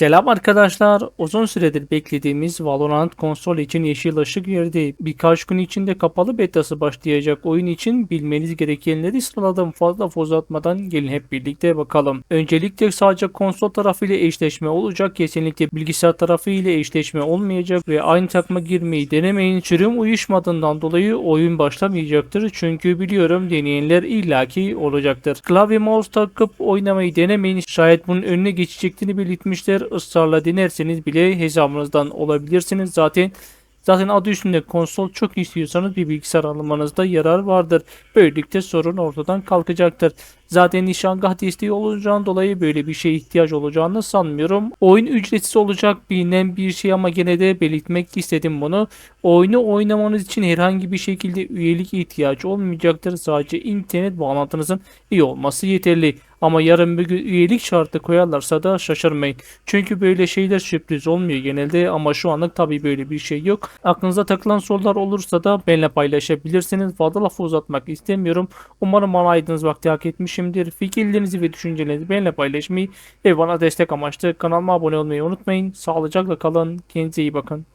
Selam arkadaşlar. Uzun süredir beklediğimiz Valorant konsol için yeşil ışık verdi. Birkaç gün içinde kapalı betası başlayacak oyun için bilmeniz gerekenleri sıraladım. Fazla fazla atmadan gelin hep birlikte bakalım. Öncelikle sadece konsol tarafı ile eşleşme olacak. Kesinlikle bilgisayar tarafı ile eşleşme olmayacak ve aynı takma girmeyi denemeyin. Sürüm uyuşmadığından dolayı oyun başlamayacaktır. Çünkü biliyorum deneyenler illaki olacaktır. Klavye mouse takıp oynamayı denemeyin. Şayet bunun önüne geçeceklerini belirtmişler. Israrla denerseniz bile hesabınızdan olabilirsiniz. Zaten Zaten adı üstünde konsol çok istiyorsanız bir bilgisayar almanızda yarar vardır. Böylelikle sorun ortadan kalkacaktır. Zaten nişangah desteği olacağından dolayı böyle bir şeye ihtiyaç olacağını sanmıyorum. Oyun ücretsiz olacak bilinen bir şey ama gene de belirtmek istedim bunu. Oyunu oynamanız için herhangi bir şekilde üyelik ihtiyaç olmayacaktır. Sadece internet bağlantınızın iyi olması yeterli. Ama yarın bir gün üyelik şartı koyarlarsa da şaşırmayın. Çünkü böyle şeyler sürpriz olmuyor genelde ama şu anlık tabii böyle bir şey yok. Aklınıza takılan sorular olursa da benimle paylaşabilirsiniz. Fazla lafı uzatmak istemiyorum. Umarım bana aydınız vakti hak etmişimdir. Fikirlerinizi ve düşüncelerinizi benimle paylaşmayı ve bana destek amaçlı kanalıma abone olmayı unutmayın. Sağlıcakla kalın. Kendinize iyi bakın.